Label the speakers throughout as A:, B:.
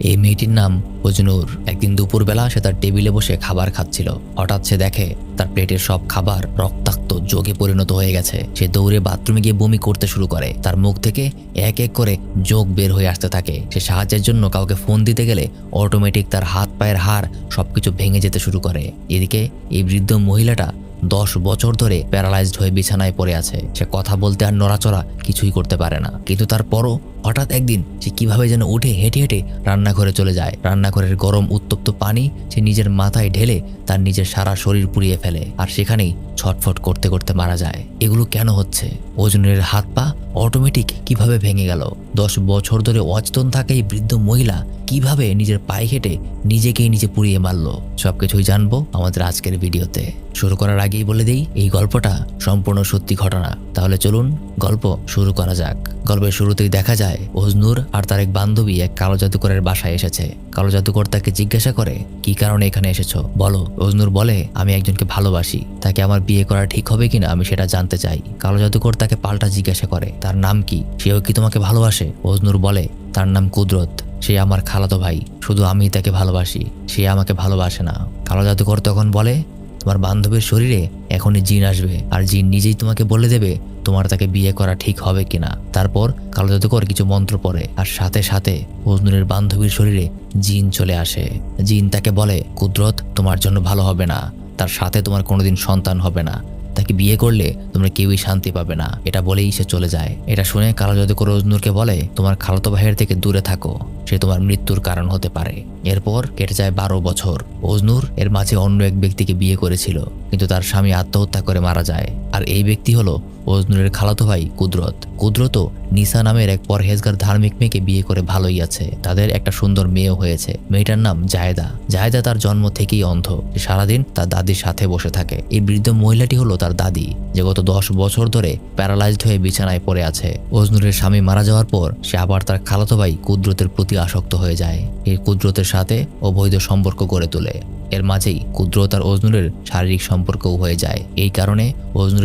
A: এই মেয়েটির নাম অজনুর। একদিন দুপুরবেলা সে তার টেবিলে বসে খাবার খাচ্ছিল। হঠাৎ সে দেখে তার প্লেটের সব খাবার রক্তাক্ত যোগে পরিণত হয়ে গেছে। সে দৌড়ে বাথরুমে গিয়ে বমি করতে শুরু করে। তার মুখ থেকে এক এক করে যোগ বের হয়ে আসতে থাকে। সে সাহায্যের জন্য কাউকে ফোন দিতে গেলে অটোমেটিক তার হাত পায়ের হাড় সবকিছু ভেঙে যেতে শুরু করে। এদিকে এই বৃদ্ধ মহিলাটা দশ বছর ধরে প্যারালাইজড হয়ে বিছানায় পড়ে আছে। সে কথা বলতে আর নড়াচড়া কিছুই করতে পারে না। কিন্তু তারপরও হঠাৎ একদিন সে কীভাবে যেন উঠে হেঁটে হেঁটে রান্নাঘরে চলে যায়। রান্নাঘরের গরম উত্তপ্ত পানি সে নিজের মাথায় ঢেলে তার নিজের সারা শরীর পুড়িয়ে ফেলে আর সেখানেই ছটফট করতে করতে মারা যায়। এগুলো কেন হচ্ছে? ওজনের হাত পা অটোমেটিক কীভাবে ভেঙে গেল? দশ বছর ধরে অচেতন থাকা এই বৃদ্ধ মহিলা কীভাবে নিজের পায়ে হেঁটে নিজেকেই নিজে পুড়িয়ে মারল? সবকিছুই জানব আমাদের আজকের ভিডিওতে। শুরু করার আগেই বলে দেই, এই গল্পটা সম্পূর্ণ সত্যি ঘটনা। তাহলে চলুন গল্প শুরু করা যাক। গল্পের শুরুতেই দেখা যায় ওজনুর আর তার এক বান্ধবী এক কালো জাদুকরের বাসায় এসেছে। কালো জাদুকর তাকে জিজ্ঞাসা করে, কি কারণে এখানে এসেছ? বলো, ওজনুর বলে, আমি একজনকে ভালোবাসি। তাকে আমার বিয়ে করা ঠিক হবে কিনা আমি সেটা জানতে চাই। কালো জাদুকর তাকে পাল্টা জিজ্ঞাসা করে, তার নাম কি? সেও কি তোমাকে ভালোবাসে? ওজনুর বলে, তার নাম কুদরত। সে আমার খালাতো ভাই। শুধু আমি তাকে ভালোবাসি। সে আমাকে ভালোবাসে না। কালো জাদুকর তখন বলে তোমার বান্ধবীর শরীরে এখনই জিন আসবে। আর জিন নিজেই তোমাকে বলে দেবে তোমার তাকে বিয়ে করা ঠিক হবে কিনা। তারপর কালো জাদুকর কিছু মন্ত্র পড়ে। আর সাথে সাথে মজনুরের বান্ধবীর শরীরে জিন চলে আসে। জিন তাকে বলে, কুদরত, তোমার জন্য ভালো হবে না। তার সাথে তোমার কোনোদিন সন্তান হবে না। তাকে বিয়ে করলে তোমরা কেউই শান্তি পাবে না। এটা বলেই সে চলে যায়। এটা শুনে কালো জাদুকর অজনুরকে বলে, তোমার খালাতো ভাইয়ের থেকে দূরে থাকো। সে তোমার মৃত্যুর কারণ হতে পারে। এরপর কেটে যায় বারো বছর। অজনুর এর মাঝে অন্য এক ব্যক্তিকে বিয়ে করেছিল, কিন্তু তার স্বামী আত্মহত্যা করে মারা যায়। আর এই ব্যক্তি হলো অজনুরের খালাতো ভাই কুদরত। কুদরতও নিসা নামের এক পরহেজগার ধার্মিক মেয়েকে বিয়ে করে ভালোই আছে। তাদের একটা সুন্দর মেয়েও হয়েছে। মেয়েটার নাম জায়দা। জায়দা তার জন্ম থেকেই অন্ধ। সারাদিন তার দাদির সাথে বসে থাকে। এই বৃদ্ধ মহিলাটি হলো তার দাদি, যে গত দশ বছর ধরে প্যারালাইজড হয়ে বিছানায় পড়ে আছে। অজনুরের স্বামী মারা যাওয়ার পর সে আবার তার খালাতো ভাই কুদরতের প্রতি আসক্ত হয়ে যায়। এই কুদরতের সাথে অবৈধ সম্পর্ক গড়ে তোলে। এর মাঝেই কুদরত আর অজনুরের শারীরিক সম্পর্কও হয়ে যায়। এই কারণে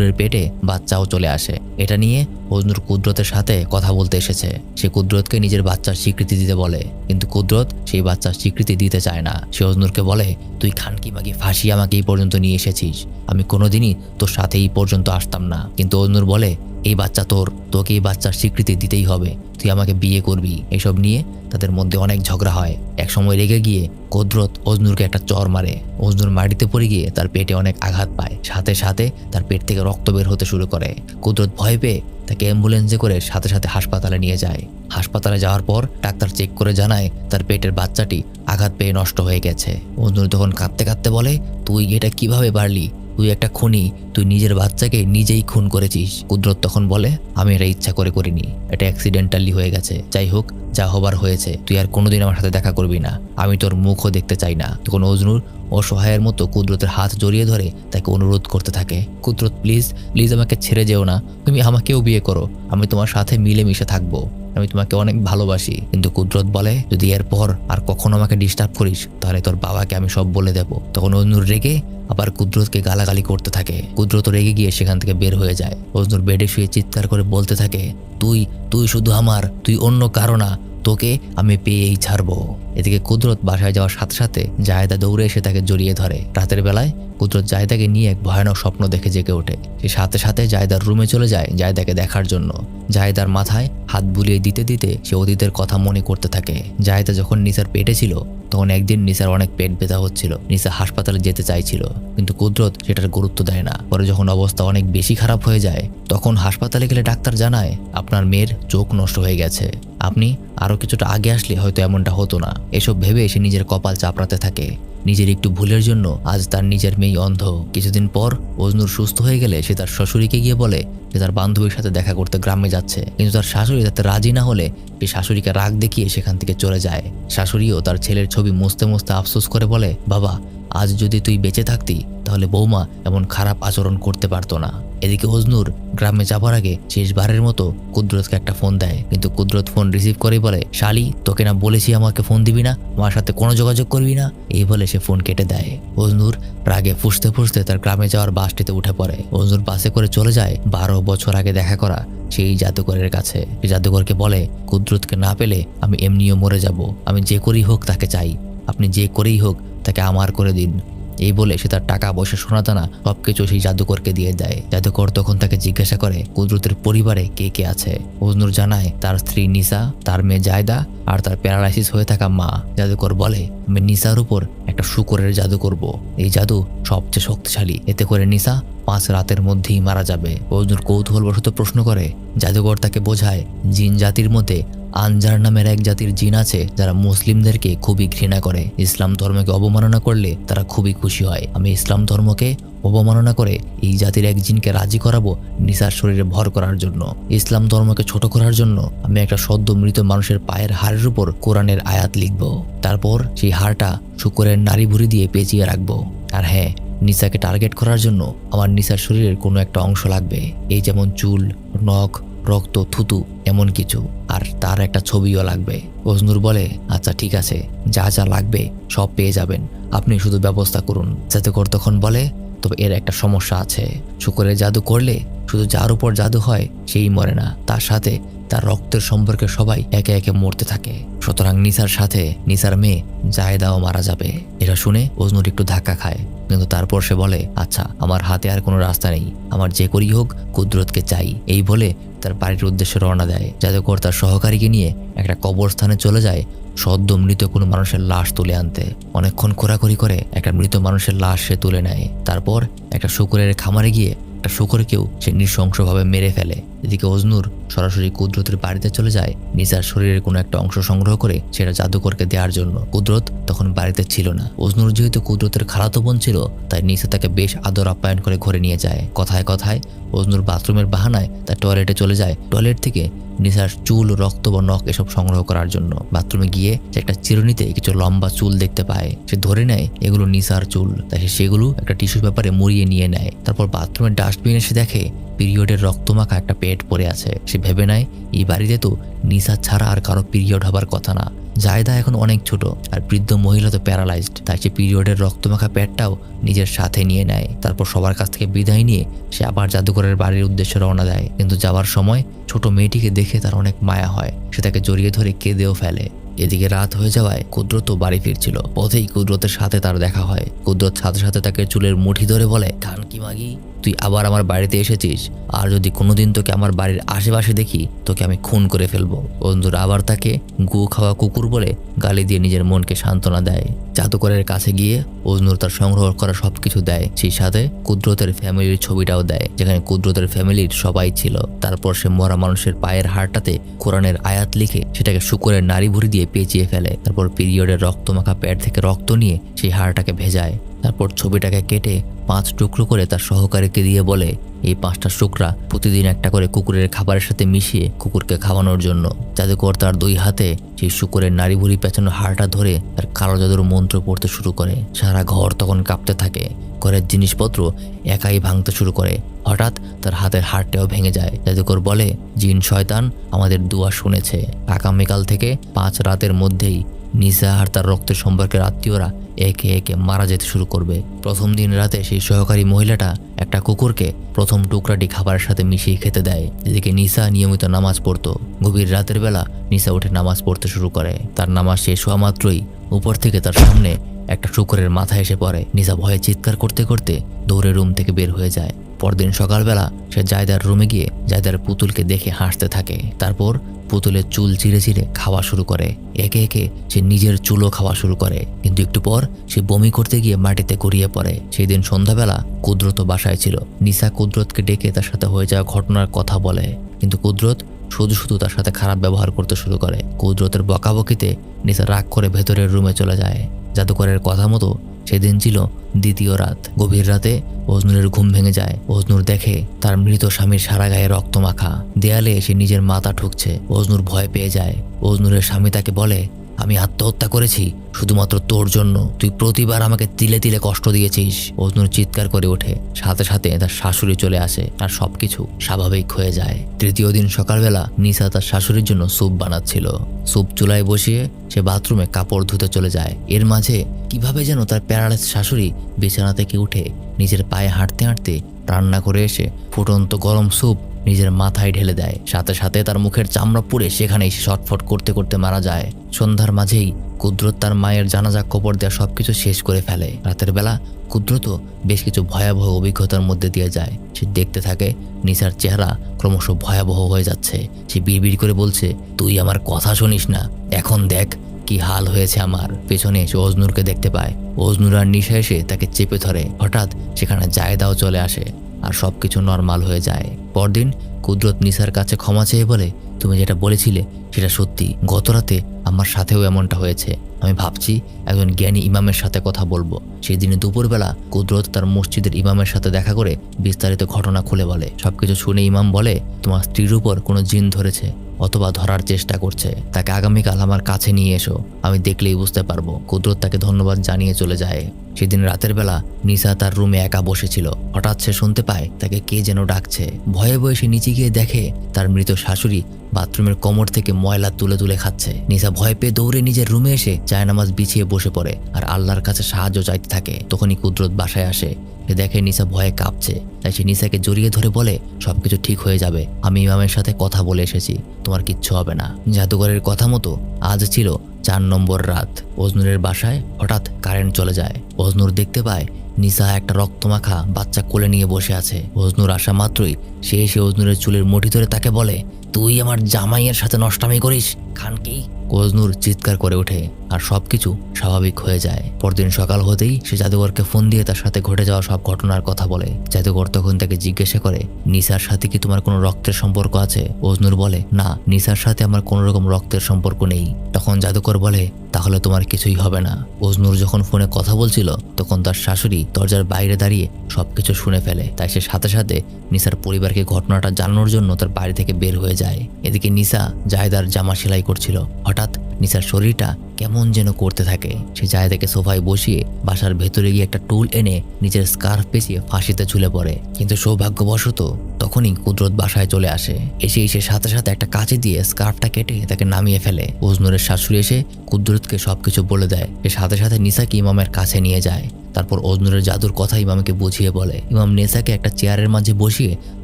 A: অজনুরের পেটে বাচ্চাও চলে আসে। এটা নিয়ে অজনুর কুদরতের সাথে কথা বলতে এসেছে। সে কুদরতকে নিজের বাচ্চার স্বীকৃতি দিতে বলে। কিন্তু কুদরত সেই বাচ্চার স্বীকৃতি দিতে চায় না। সে অজনুরকে বলে, তুই খানকি মাগি, ফাঁসি আমাকে এই পর্যন্ত নিয়ে এসেছিস। আমি কোনোদিনই তোর সাথে এই পর্যন্ত আসতাম না। কিন্তু অজনুর বলে, এই বাচ্চা তোর, তোকে এই বাচ্চার স্বীকৃতি দিতেই হবে। তুই আমাকে বিয়ে করবি। এসব নিয়ে তাদের মধ্যে অনেক ঝগড়া হয়। এক সময় রেগে গিয়ে কদরত অজনুরকে একটা চর মারে। অজনুর মাটিতে পড়ে গিয়ে তার পেটে অনেক আঘাত পায়। সাথে সাথে তার পেট থেকে রক্ত বের হতে শুরু করে। কুদরত ভয় পেয়ে তাকে অ্যাম্বুলেন্সে করে সাথে সাথে হাসপাতালে নিয়ে যায়। হাসপাতালে যাওয়ার পর ডাক্তার চেক করে জানায় তার পেটের বাচ্চাটি আঘাত পেয়ে নষ্ট হয়ে গেছে। অন্য তখন কাঁদতে কাঁদতে বলে, তুই এটা কীভাবে পারলি? তুই একটা খুনি, তুই নিজের বাচ্চাকে নিজেই খুন করেছিস। কুদরত তখন বলে, আমি এটা ইচ্ছা করে করিনি। এটা অ্যাক্সিডেন্টালি হয়ে গেছে। যাই হোক, যা হবার হয়েছে, তুই আর কোনোদিন আমার সাথে দেখা করবি না। আমি তোর মুখও দেখতে চাই না। তখন অজনুর অসহায়ের মতো কুদরতের হাত জড়িয়ে ধরে তাকে অনুরোধ করতে থাকে। কুদরত প্লিজ প্লিজ আমাকে ছেড়ে যেও না। তুমি আমাকেও বিয়ে করো। আমি তোমার সাথে মিলেমিশে থাকব। আমি তোমাকে অনেক ভালোবাসি। কিন্তু কুদরত বলে, যদি এরপর আর কখনো আমাকে ডিস্টার্ব করিস, তাহলে তোর বাবাকে আমি সব বলে দেব। তখন অজনুর রেগে আবার কুদরতকে গালাগালি করতে থাকে। কুদরত রেগে গিয়ে সেখান থেকে বের হয়ে যায়। অজনুর বেডে শুয়ে চিৎকার করে বলতে থাকে, তুই তুই শুধু আমার, তুই অন্য কারও না, তোকে আমি পেয়েই ছাড়বো। এদিকে কুদরত বাসায় যাওয়ার সাথে সাথে জায়দা দৌড়ে এসে তাকে জড়িয়ে ধরে। রাতের বেলায় কুদরত জায়দাকে নিয়ে এক ভয়ানক স্বপ্ন দেখে জেগে ওঠে। সে সাথে সাথে জায়দার রুমে চলে যায় জায়দাকে দেখার জন্য। জায়দার মাথায় হাত বুলিয়ে দিতে দিতে সে অতীতের কথা মনে করতে থাকে। জায়দা যখন নিসার পেটে ছিল, তখন একদিন নিসার অনেক পেট ব্যথা হচ্ছিল। নিসা হাসপাতালে যেতে চাইছিল, কিন্তু কুদরত সেটার গুরুত্ব দেয় না। পরে যখন অবস্থা অনেক বেশি খারাপ হয়ে যায়, তখন হাসপাতালে গেলে ডাক্তার জানায়, আপনার মেয়ের চোখ নষ্ট হয়ে গেছে। আপনি আরও কিছুটা আগে আসলে হয়তো এমনটা হতো না। এসব ভেবে সে নিজের কপাল চাপড়াতে থাকে। নিজের একটু ভুলের জন্য আজ তার নিজের মেয়ে অন্ধ। কিছুদিন পর অজনুর সুস্থ হয়ে গেলে সে তার শ্বশুরিকে গিয়ে বলে যে তার বান্ধবীর সাথে দেখা করতে গ্রামে যাচ্ছে। কিন্তু তার শাশুড়ি তাতে রাজি না হলে সে শাশুড়িকে রাগ দেখিয়ে সেখান থেকে চলে যায়। শাশুড়িও তার ছেলের ছবি মুছতে মুছতে আফসোস করে বলে, বাবা, আজ যদি তুই বেঁচে থাকতি, তাহলে বৌমা এমন খারাপ আচরণ করতে পারতো না। এদিকে অজনুর গ্রামে যাবার আগে শেষবারের মতো কুদরতকে একটা ফোন দেয়। কিন্তু কুদরত ফোন রিসিভ করে বলে, শালি, তোকে না বলেছি আমাকে ফোন দিবি না আমার সাথে কোনো যোগাযোগ করবি না? এই বলে সে ফোন কেটে দেয়। অজনুর রাগে ফুসতে ফুসতে তার গ্রামে যাওয়ার বাসটিতে উঠে পড়ে। অজনুর বাসে করে চলে যায় বারো বছর আগে দেখা করা সেই জাদুকরের কাছে। সেই জাদুকরকে বলে, কুদরতকে না পেলে আমি এমনিও মরে যাব। আমি যে করেই হোক তাকে চাই। আপনি যে করেই হোক তাকে আমার করে দিন। এই বলে সে তার টাকা পয়সা সোনাদানা সবকিছু সেই জাদুকরকে দিয়ে দেয়। জাদুকর তখন তাকে জিজ্ঞাসা করে, কুদরতের পরিবারে কে কে আছে? অজনুর জানায়, তার স্ত্রী নিসা, তার মেয়ে জায়দা আর তার প্যারালাইসিস হয়ে থাকা মা। জাদুকর বলে, আমি নিসার উপর একটা শুকরের জাদু করব। এই জাদু সবচেয়ে শক্তিশালী। এতে করে নিসা পাঁচ রাতের মধ্যেই মারা যাবে। অজনুর কৌতূহলবশত প্রশ্ন করে, জাদুকর তাকে বোঝায়, জিন জাতির মধ্যে আনজার নামের এক জাতির জিন আছে যারা মুসলিমদেরকে খুবই ঘৃণা করে। ইসলাম ধর্মকে অবমাননা করলে তারা খুবই খুশি হয়। আমি ইসলাম ধর্মকে অবমাননা করে এই জাতির এক জিনকে রাজি করাবো নিসার শরীরে ভর করার জন্য। ইসলাম ধর্মকে ছোট করার জন্য আমি একটা সদ্য মৃত মানুষের পায়ের হাড়ের উপর কোরআনের আয়াত লিখব। তারপর সেই হাড়টা শুকরের নারী ভুড়ি দিয়ে পেঁচিয়ে রাখব। আর হ্যাঁ নিসাকে টার্গেট করার জন্য আমার নিসার শরীরের কোনো একটা অংশ লাগবে। এই যেমন চুল, নখ রক্ত, থুতু, এমন কিছু। আর তার একটা ছবিও লাগবে। অজনুর বলে আচ্ছা ঠিক আছে। যা যা লাগবে, সব পেয়ে যাবেন। আপনি শুধু ব্যবস্থা করুন। জাদুকর তখন বলে, তবে এর একটা সমস্যা আছে। শুকরের জাদু করলে শুধু যার উপর জাদু হয়, সেই মরে না। তার সাথে তার রক্তের সম্পর্কে সবাই একে একে মরতে থাকে। সুতরাং নিসার সাথে নিসার মেয়ে জায়দাও মারা যাবে। এটা শুনে অজনুর একটু ধাক্কা খায়। কিন্তু তারপর সে বলে আচ্ছা আমার হাতে আর কোনো রাস্তা নেই। আমার যে করি হোক, কুদরতকে চাই। এই বলে তার বাড়ির উদ্দেশ্যে রওনা দেয়। জাদুকর তার সহকারীকে নিয়ে একটা কবরস্থানে চলে যায় সদ্য মৃত কোনো মানুষের লাশ তুলে আনতে। অনেকক্ষণ খোরাখুরি করে একটা মৃত মানুষের লাশ সে তুলে নেয়। তারপর একটা শুকুরের খামারে গিয়ে একটা শুকরকেও সে নৃশংসভাবে মেরে ফেলে। এদিকে অজনুর সরাসরি কুদরতের বাড়িতে চলে যায়। নিসার শরীরের কোনো একটা অংশ সংগ্রহ করে সেটা জাদুকরকে দেওয়ার জন্য। কুদরত তখন বাড়িতে ছিল না। অজনুর যেহেতু কুদরতের খালাতো বোন ছিল, তাই নিসা তাকে বেশ আদর আপ্যায়ন করে ঘরে নিয়ে যায়। কথায় কথায় অজনুর বাথরুমের বাহানায় তার টয়লেটে চলে যায়। টয়লেট থেকে নিসার চুল, রক্ত বা নখ এসব সংগ্রহ করার জন্য। বাথরুমে গিয়ে সে একটা চিরুনিতে কিছু লম্বা চুল দেখতে পায়। সে ধরে নেয় এগুলো নিসার চুল, তাই সে সেগুলো একটা টিস্যু পেপারে মুড়িয়ে নিয়ে নেয়। তারপর বাথরুমের ডাস্টবিনে এসে দেখে পিরিয়ডের রক্তমাখা একটা পেট পড়ে আছে। সে ভেবে নেয়, এই বাড়িতে তো নিসা ছাড়া আর কারও পিরিয়ড হবার কথা না। জায়দা এখন অনেক ছোট আর বৃদ্ধ মহিলা তো প্যারালাইজড। তাই সে পিরিয়ডের রক্তমাখা পেটটাও নিজের সাথে নিয়ে নেয়। তারপর সবার কাছ থেকে বিদায় নিয়ে সে আবার জাদুঘরের বাড়ির উদ্দেশ্যে রওনা দেয়। কিন্তু যাওয়ার সময় ছোট মেয়েটিকে দেখে তার অনেক মায়া হয়। সে তাকে জড়িয়ে ধরে কেঁদেও ফেলে। এদিকে রাত হয়ে যাওয়ায় কুদরত বাড়ি ফিরছিল। পথেই কুদরতের সাথে তার দেখা হয়। কুদরত সাথে সাথে তাকে চুলের মুঠি ধরে বলে খান কি মাগি? তুই আবার আমার বাড়িতে এসেছিস? আর যদি কোনোদিন তোকে আমার বাড়ির আশেপাশে দেখি, তোকে আমি খুন করে ফেলব। বন্ধুরা আবার তাকে গু খাওয়া কুকুর বলে গালি দিয়ে নিজের মনকে সান্ত্বনা দেয়। জাদুকরের কাছে গিয়ে অজনুর তার সংগ্রহ করা সব কিছু দেয়। সেই সাথে কুদরতের ফ্যামিলির ছবিটাও দেয়, যেখানে কুদরতের ফ্যামিলির সবাই ছিল। তারপর সে মরা মানুষের পায়ের হাড়টাতে কোরআনের আয়াত লিখে সেটাকে শুকুরের নারী ভুড়ি দিয়ে পেঁচিয়ে ফেলে। তারপর পিরিয়ডের রক্তমাখা প্যাড থেকে রক্ত নিয়ে সেই হাড়টাকে ভেজায়। তারপর ছবিটাকে কেটে পাঁচ টুকরো করে তার সহকারীকে দিয়ে বলে, এই পাঁচটা শুকরা প্রতিদিন একটা করে কুকুরের খাবারের সাথে মিশিয়ে কুকুরকে খাওয়ানোর জন্য। জাদুকর তার দুই হাতে সেই শুকুরের নারী ভুড়ি পেঁচানো হাড়টা ধরে তার কালো জাদুর মন্ত্র পড়তে শুরু করে। সারা ঘর তখন কাঁপতে থাকে। ঘরের জিনিসপত্র একাই ভাঙতে শুরু করে। হঠাৎ তার হাতের হাড়টাও ভেঙে যায়। জাদুকর বলে, জিন শয়তান আমাদের দুয়া শুনেছে। আগামীকাল থেকে পাঁচ রাতের মধ্যেই নিসা আর তার রক্তের সম্পর্কের আত্মীয়রা একে একে মারা যেতে শুরু করবে। প্রথম দিন রাতে সেই সহকারী মহিলাটা একটা কুকুরকে প্রথম টুকরাটি খাবারের সাথে মিশিয়ে খেতে দেয় এদিকে নিসা নিয়মিত নামাজ পড়তো। গভীর রাতের বেলা নিসা উঠে নামাজ পড়তে শুরু করে। তার নামাজ শেষ হওয়া মাত্রই উপর থেকে তার সামনে একটা শুকরের মাথা এসে পড়ে। নিসা ভয়ে চিৎকার করতে করতে দৌড়ে রুম থেকে বের হয়ে যায়। পরদিন সকালবেলা সে জায়দার রুমে গিয়ে জায়দার পুতুলকে দেখে হাসতে থাকে। তারপর পুতুলের চুল চিরে চিরে খাওয়া শুরু করে। একে একে সে নিজের চুলও খাওয়া শুরু করে। কিন্তু একটু পর সে বমি করতে গিয়ে মাটিতে গড়িয়ে পড়ে। সেই দিন সন্ধ্যাবেলা কুদরত বাসায় ছিল। নিসা কুদরতকে ডেকে তার সাথে হয়ে যাওয়া ঘটনার কথা বলে। কিন্তু কুদরত শুধু শুধু তার সাথে খারাপ ব্যবহার করতে শুরু করে। কুদরতের বকাবকিতে নিসা রাগ করে ভেতরের রুমে চলে যায়। জাদুকরের কথা মতো সেদিন ছিল দ্বিতীয় রাত। গভীর রাতে অজনুরের ঘুম ভেঙে যায়। অজনুর দেখে তার মৃত স্বামীর সারা গায়ে রক্ত মাখা দেয়ালে এসে নিজের মাথা ঠুকছে। অজনুর ভয় পেয়ে যায়। অজনুরের স্বামী তাকে বলে আমি আত্মহত্যা করেছি, শুধুমাত্র তোর জন্য। তুই প্রতিবার আমাকে তিলে তিলে কষ্ট দিয়েছিস। অজনুর চিৎকার করে ওঠে। সাথে সাথে তার শাশুড়ি চলে আসে আর সবকিছু স্বাভাবিক হয়ে যায়। তৃতীয় দিন সকালবেলা নিসা তার শাশুড়ির জন্য স্যুপ বানাচ্ছিল। স্যুপ চুলায় বসিয়ে সে বাথরুমে কাপড় ধুতে চলে যায়। এর মাঝে কীভাবে যেন তার প্যারালাইস শাশুড়ি বিছানা থেকে উঠে নিজের পায়ে হাঁটতে হাঁটতে রান্না করে এসে ফুটন্ত গরম স্যুপ নিজের মাথায় ঢেলে দেয়। সাথে সাথে তার মুখের চামড়া পুড়ে সেখানেই সে ছটফট করতে করতে মারা যায়। সন্ধ্যার মাঝেই কুদরত তার মায়ের জানাজা কবর দেওয়া সবকিছু শেষ করে ফেলে। রাতের বেলা কুদরত বেশ কিছু ভয়াবহ অভিজ্ঞতার মধ্যে দিয়ে যায়। সে দেখতে থাকে নিসার চেহারা ক্রমশ ভয়াবহ হয়ে যাচ্ছে। সে বিড়বিড় করে বলছে, তুই আমার কথা শুনিস না। এখন দেখ কি হাল হয়েছে আমার। পেছনে সে অজনুরকে দেখতে পায়। অজনুর আর নিশা এসে তাকে চেপে ধরে। হঠাৎ সেখানে জায়দাও চলে আসে। আর সব কিছু নর্মাল হয়ে যায়। পরদিন কুদরত নিসার কাছে ক্ষমা চেয়ে বলে, তুমি যেটা বলেছিলে, সেটা সত্যি। গতরাতে আমার সাথেও এমনটা হয়েছে। আমি ভাবছি একজন জ্ঞানী ইমামের সাথে কথা বলব। সেই দিনে দুপুরবেলা কুদরত তার মসজিদের ইমামের সাথে দেখা করে বিস্তারিত ঘটনা খুলে বলে। সবকিছু শুনে ইমাম বলে, তোমার স্ত্রীর উপর কোনো জিন ধরেছে অথবা ধরার চেষ্টা করছে। তাকে আগামীকাল আমার কাছে নিয়ে এসো। আমি দেখলেই বুঝতে পারব কুদরত তাকে ধন্যবাদ জানিয়ে চলে যায়। সেদিন রাতের বেলা নিসা তার রুমে একা বসেছিল। হঠাৎ সে শুনতে পায় তাকে কে যেন ডাকছে। ভয়ে ভয়ে সে নিচে গিয়ে দেখে তার মৃত শাশুড়ি বাথরুমের কোমর থেকে ময়লা তুলে তুলে খাচ্ছে। নিসা ভয় পেয়ে দৌড়ে নিজের রুমে এসে চায়নামাজ বিছিয়ে বসে পড়ে আর আল্লাহর কাছে সাহায্য চাইতে থাকে। তখনই কুদরত বাসায় আসে। সে দেখে নিসা ভয়ে কাঁপছে। তাই সে নিসাকে জড়িয়ে ধরে বলে, সবকিছু ঠিক হয়ে যাবে। আমি ইমামের সাথে কথা বলে এসেছি। তোমার কিচ্ছু হবে না। জাদুঘরের কথা মতো আজ ছিল চার নম্বর রাত। অজনুরের বাসায় হঠাৎ কারেন্ট চলে যায়। অজনুর দেখতে পায় নিসা একটা রক্তমাখা বাচ্চা কোলে নিয়ে বসে আছে। অজনুর আসা মাত্রই সে এসে অজনুরের চুলের মুঠি ধরে তাকে বলে, তুই আমার জামাইয়ের সাথে নষ্টামি করিস খান কি কোজনুর চিৎকার করে ওঠে। আর সবকিছু স্বাভাবিক হয়ে যায়। পরদিন সকাল হতেই সে জাদুঘরকে ফোন দিয়ে তার সাথে ঘটে যাওয়া সব ঘটনার কথা বলে। জাদুঘর তখন তাকে জিজ্ঞাসা করে, নিসার সাথে কি তোমার কোনো রক্তের সম্পর্ক আছে? ওজনুর বলে, না, নিসার সাথে আমার কোনো রকম রক্তের সম্পর্ক নেই। তখন জাদুকর বলে, তাহলে তোমার কিছুই হবে না। ওজনুর যখন ফোনে কথা বলছিল, তখন তার শাশুড়ি দরজার বাইরে দাঁড়িয়ে সবকিছু শুনে ফেলে। তাই সে সাথে সাথে নিসার পরিবারকে ঘটনাটা জানানোর জন্য তার বাড়ি থেকে বের হয়ে যায়। এদিকে নিসা জায়দার জামা সেলাই করছিল। হঠাৎ নিসার শরীরটা কেমন যেন করতে থাকে। সে জায়দাকে সোফায় বসিয়ে বাসার ভেতরে গিয়ে একটা টুল এনে নিজের স্কার্ফ পেঁচিয়ে ফাঁসিতে ঝুলে পড়ে। কিন্তু সৌভাগ্যবশত তখনই কুদরত বাসায় চলে আসে। এসে এসে সাথে সাথে একটা কাঁচি দিয়ে স্কার্ফটা কেটে তাকে নামিয়ে ফেলে। ওজনুরের শাশুড়ি এসে কুদরতকে সবকিছু বলে দেয়। সে সাথে সাথে নিসাকে ইমামের কাছে নিয়ে যায়। তারপর অজনুরের জাদুর কথা ইমামকে বুঝিয়ে বলে। ইমাম নেসাকে একটা চেয়ারের মাঝে বসিয়ে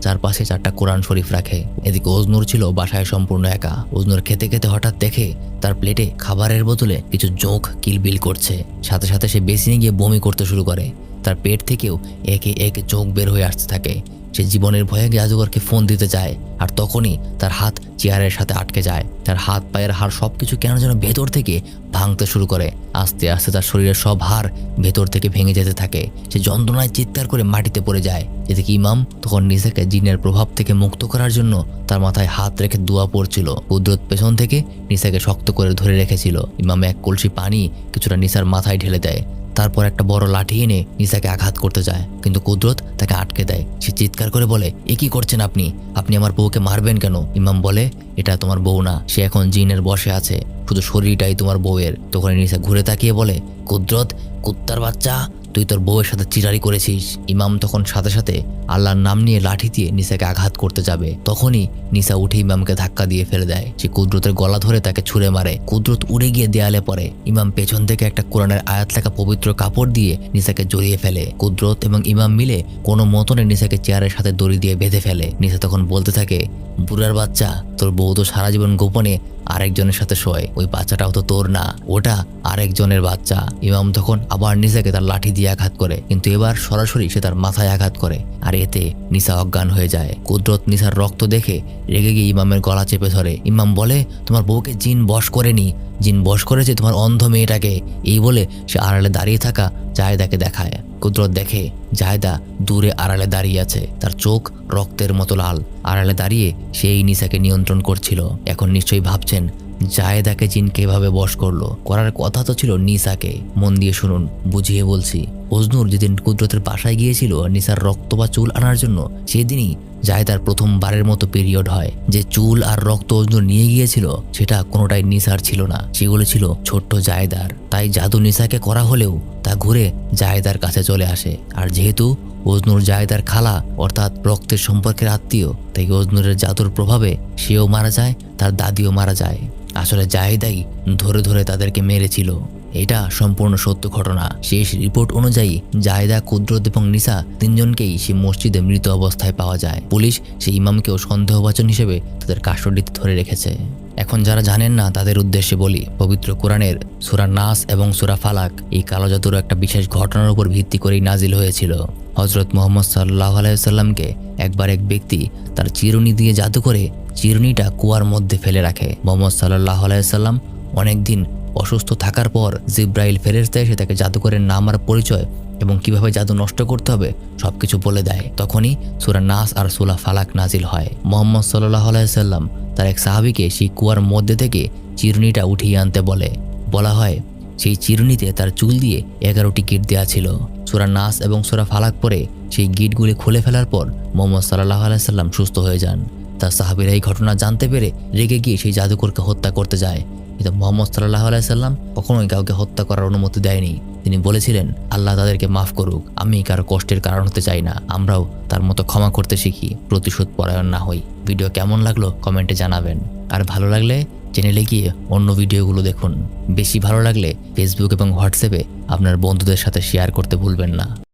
A: চারপাশে চারটা কোরআন শরীফ রাখে। এদিকে অজনুর ছিল বাসায় সম্পূর্ণ একা। অজনুর খেতে খেতে হঠাৎ দেখে তার প্লেটে খাবারের বোতলে কিছু জোঁক কিলবিল করছে। সাথে সাথে সে বেসিনে গিয়ে বমি করতে শুরু করে। তার পেট থেকেও একে এক চোখ বের হয়ে আসতে থাকে। সে জীবনের ভয়ে জাদুঘরকে ফোন দিতে যায় আর তখনই তার হাত চেয়ারের সাথে আটকে যায়। তার হাত, পায়ের হাড় সব কিছু কেন যেন ভেতর থেকে ভাঙতে শুরু করে। আস্তে আস্তে তার শরীরের সব হাড় ভেতর থেকে ভেঙে যেতে থাকে। সে যন্ত্রণায় চিৎকার করে মাটিতে পড়ে যায়। এদিকে ইমাম তখন নিজেকে জিনের প্রভাব থেকে মুক্ত করার জন্য তার মাথায় হাত রেখে দোয়া পড়ছিল। কুদরত পেছন থেকে নিসাকে শক্ত করে ধরে রেখেছিল। ইমাম এক কলসি পানি কিছুটা নিসার মাথায় ঢেলে দেয়। তারপর একটা বড় লাঠি এনে নিসাকে আঘাত করতে যায়। কিন্তু কুদরত তাকে আটকে দেয়। সে চিৎকার করে বলে, এ কি করছেন আপনি? আপনি আমার বউকে মারবেন কেন? ইমাম বলে, এটা তোমার বউ না, সে এখন জিনের বসে আছে। শুধু শরীরটাই তোমার বউয়ের। তখন নিসা ঘুরে তাকিয়ে বলে, কুদরত, কুত্তার বাচ্চা তুই তোর বউয়ের সাথে চিরারি করেছিস? ইমাম তখন সাথে সাথে আল্লাহর নাম নিয়ে লাঠি দিয়ে নিসাকে আঘাত করতে যাবে। তখনই নিসা উঠে ইমামকে ধাক্কা দিয়ে ফেলে দেয়। সে কুদরতের গলা ধরে তাকে ছুঁড়ে মারে। কুদরত উড়ে গিয়ে দেয়ালে পড়ে। ইমাম পেছন থেকে একটা কোরআনের আয়াত লেখা পবিত্র কাপড় দিয়ে নিসাকে জড়িয়ে ফেলে। কুদরত এবং ইমাম মিলে কোনো মতনে নিসাকে চেয়ারের সাথে দড়ি দিয়ে বেঁধে ফেলে। নিসা তখন বলতে থাকে, বুড়ার বাচ্চা, তোর বউ তো সারা জীবন গোপনে আরেকজনের সাথে শোয়। ওই বাচ্চাটাও তো তোর না। ওটা আরেকজনের বাচ্চা। ইমাম তখন আবার নিসাকে তার লাঠি দিয়ে আঘাত করে। কিন্তু এবার সরাসরি সে তার মাথায় আঘাত করে। আর এতে নিসা অজ্ঞান হয়ে যায়। কুদরত নিসার রক্ত দেখে রেগে গিয়ে ইমামের গলা চেপে ধরে। ইমাম বলে, তোমার বউকে জিন বশ করেনি। জিন বস করেছে তোমার অন্ধ মেয়েটাকে। এই বলে সে আড়ালে দাঁড়িয়ে থাকা জায়দাকে দেখায়। কুদরত দেখে জায়দা দূরে আড়ালে দাঁড়িয়ে আছে। তার চোখ রক্তের মতো লাল। আড়ালে দাঁড়িয়ে সেই নিসাকে নিয়ন্ত্রণ করছিল। এখন নিশ্চয়ই ভাবছেন জায়েদাকে জিনকে এভাবে বশ করল। করার কথা তো ছিল নিসাকে। মন দিয়ে শুনুন, বুঝিয়ে বলছি। অজনুর যেদিন কুদরতের বাসায় গিয়েছিল, নিসার রক্ত বা চুল আনার জন্য, সেদিনই জায়দার প্রথমবারের মতো পিরিয়ড হয়। যে চুল আর রক্ত অজনুর নিয়ে গিয়েছিল, সেটা কোনোটাই নিসার ছিল না। সেগুলো ছিল ছোট্ট জায়দার। তাই জাদু নিসাকে করা হলেও তা ঘুরে জায়দার কাছে চলে আসে। আর যেহেতু অজনুর জায়দার খালা, অর্থাৎ রক্তের সম্পর্কের আত্মীয়, তাই অজনুরের জাদুর প্রভাবে সেও মারা যায়, তার দাদিও মারা যায়। আসলে জাহেদাই ধরে ধরে তাদেরকে মেরেছিল। এটা সম্পূর্ণ সত্য ঘটনা। শেষ রিপোর্ট অনুযায়ী জাহেদা, কুদরত এবং নিসা তিনজনকেই সে মসজিদে মৃত অবস্থায় পাওয়া যায়। পুলিশ সেই ইমামকেও সন্দেহবাচন হিসেবে তাদের কাস্টডিতে ধরে রেখেছে। এখন যারা জানেন না, তাদের উদ্দেশ্যে বলি, পবিত্র কোরআনের সুরা নাস এবং সুরা ফালাক এই কালো জাদুর একটা বিশেষ ঘটনার উপর ভিত্তি করেই নাজিল হয়েছিল। হজরত মোহাম্মদ সাল্লাহ আলাইসাল্লামকে একবার এক ব্যক্তি তার চিরুনি দিয়ে জাদু করে চিরুনিটা কুয়ার মধ্যে ফেলে রাখে। মোহাম্মদ সাল্লাহ আলাইসাল্লাম অনেকদিন অসুস্থ থাকার পর জিব্রাইল ফেরেস্তা এসে তাকে জাদুকরের নাম আর পরিচয় এবং কীভাবে জাদু নষ্ট করতে হবে সব কিছু বলে দেয়। তখনই সুরা নাস আর সুলা ফালাক নাজিল হয়। মোহাম্মদ সাল্লাহ আলাইসাল্লাম তার এক সাহাবিকে সেই কুয়ার মধ্যে থেকে চিরুনিটা উঠিয়ে আনতে বলে। বলা হয়, সেই চিরুনিতে তার চুল দিয়ে এগারোটি গিট দেওয়া ছিল। সুরা নাস এবং সুরা ফালাক পরে সেই গিটগুলি খুলে ফেলার পর মোহাম্মদ সাল্লাহ আলাইসাল্লাম সুস্থ হয়ে যান। তার সাহাবিরা এই ঘটনা জানতে পেরে রেগে গিয়ে সেই জাদুকরকে হত্যা করতে যায়। কিন্তু মোহাম্মদ সাল্লাহ আলাইসাল্লাম কখনোই কাউকে হত্যা করার অনুমতি দেয়নি। তিনি বলেছিলেন, আল্লাহ তাদেরকে মাফ করুক, আমি কারও কষ্টের কারণ হতে চাই না। আমরাও তার মতো ক্ষমা করতে শিখি প্রতিশোধ পরায়ণ না হই। ভিডিও কেমন লাগল কমেন্টে জানাবেন। আর ভালো লাগলে চ্যানেলে গিয়ে অন্য ভিডিওগুলো দেখুন। বেশি ভালো লাগলে ফেসবুক এবং হোয়াটসঅ্যাপে আপনার বন্ধুদের সাথে শেয়ার করতে ভুলবেন না।